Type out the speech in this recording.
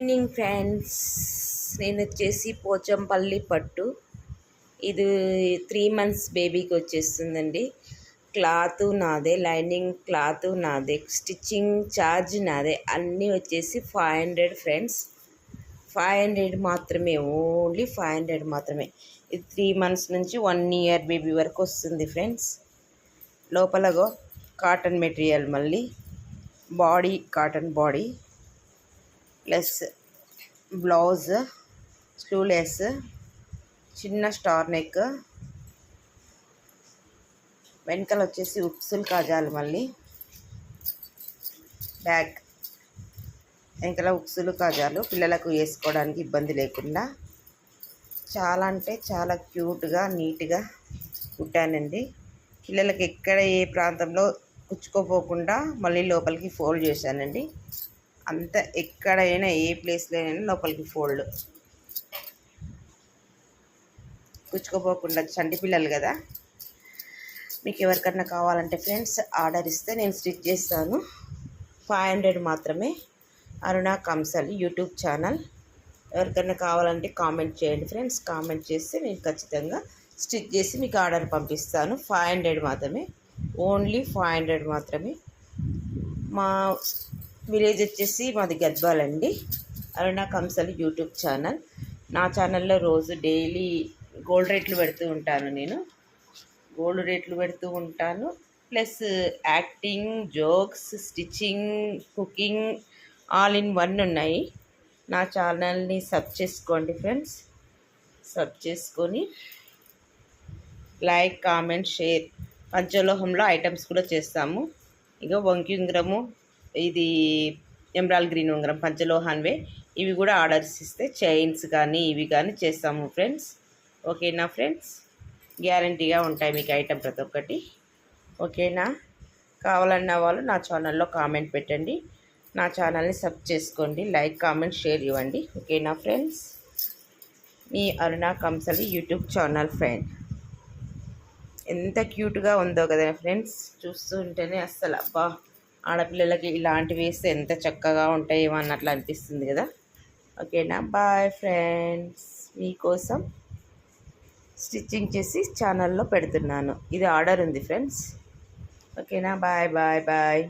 Evening friends నేను వచ్చేసి పోచంపల్లి పట్టు. ఇది త్రీ మంత్స్ బేబీకి వచ్చేస్తుందండి. క్లాత్ నాదే లైనింగ్ క్లాత్ నాదే స్టిచ్చింగ్ ఛార్జ్ నాదే. అన్నీ వచ్చేసి five hundred friends five hundred మాత్రమే ఓన్లీ ఫైవ్ హండ్రెడ్ మాత్రమే. ఇది త్రీ మంత్స్ నుంచి వన్ ఇయర్ బేబీ వరకు వస్తుంది ఫ్రెండ్స్ లోపలగో కాటన్ మెటీరియల్ మళ్ళీ. Body cotton body plus blouse sleeveless చిన్న స్టార్ నెక్ వెనకాల వచ్చేసి ఉప్సులు కాజాలు మళ్ళీ బ్యాక్ వెనకాల ఉక్సులు కాజాలు పిల్లలకు వేసుకోవడానికి ఇబ్బంది లేకుండా చాలా అంటే చాలా క్యూట్గా నీట్గా కుట్టానండి. పిల్లలకి ఎక్కడ ఏ ప్రాంతంలో కుచ్చుకోపోకుండా మళ్ళీ లోపలికి ఫోల్డ్ చేశానండి. అంత ఎక్కడైనా ఏ ప్లేస్లో అయినా లోపలికి ఫోల్డ్. కుచ్చుకోపోకుండా చంటి పిల్లలు కదా. మీకు ఎవరికన్నా కావాలంటే ఫ్రెండ్స్ ఆర్డర్ ఇస్తే నేను స్టిచ్ చేస్తాను. ఫైవ్ హండ్రెడ్ మాత్రమే. Aruna Kansal YouTube channel. ఎవరికైనా కావాలంటే కామెంట్ చేయండి ఫ్రెండ్స్ కామెంట్ చేస్తే నేను ఖచ్చితంగా స్టిచ్ చేసి మీకు ఆర్డర్ పంపిస్తాను. ఫైవ్ హండ్రెడ్ మాత్రమే. ఓన్లీ ఫైవ్ హండ్రెడ్ మాత్రమే. మా విలేజ్ వచ్చేసి మాది గద్వాల్ అండి. Aruna Kansal YouTube channel. నా ఛానల్లో రోజు డైలీ గోల్డ్ రేట్లు పెడుతూ ఉంటాను నేను. గోల్డ్ రేట్లు పెడుతూ ఉంటాను. Plus acting jokes stitching cooking all in one ఉన్నాయి. నా ఛానల్ని సబ్ చేసుకోండి ఫ్రెండ్స్. సబ్ చేసుకొని లైక్ కామెంట్ షేర్. పంచలోహంలో ఐటమ్స్ కూడా చేస్తాము. ఇక వంకింగ్రము ఇది ఎమరాల్ గ్రీన్ ఉంగరం పంచలోహాన్వే ఇవి కూడా ఆర్డర్స్ ఇస్తే చైన్స్ కానీ ఇవి కానీ చేస్తాము ఫ్రెండ్స్. ఓకేనా ఫ్రెండ్స్? గ్యారంటీగా ఉంటాయి మీకు ఐటెం ప్రతి ఒక్కటి. ఓకేనా? కావాలన్న వాళ్ళు నా ఛానల్లో కామెంట్ పెట్టండి. నా ఛానల్ని సబ్ చేసుకోండి. లైక్ కామెంట్ షేర్ ఇవ్వండి. ఓకేనా ఫ్రెండ్స్? మీ Aruna Kansali YouTube channel friend ఎంత క్యూట్గా ఉందో కదా ఫ్రెండ్స్. చూస్తూ ఉంటేనే అస్సలు అబ్బా. ఆడపిల్లలకి ఇలాంటివి వేస్తే ఎంత చక్కగా ఉంటాయేమో అన్నట్లు అనిపిస్తుంది కదా. ఓకేనా? Bye friends. మీకోసం స్టిచ్చింగ్ చేసి ఛానల్లో పెడుతున్నాను. ఇది ఆర్డర్ ఉంది ఫ్రెండ్స్. ఓకేనా? Bye bye bye.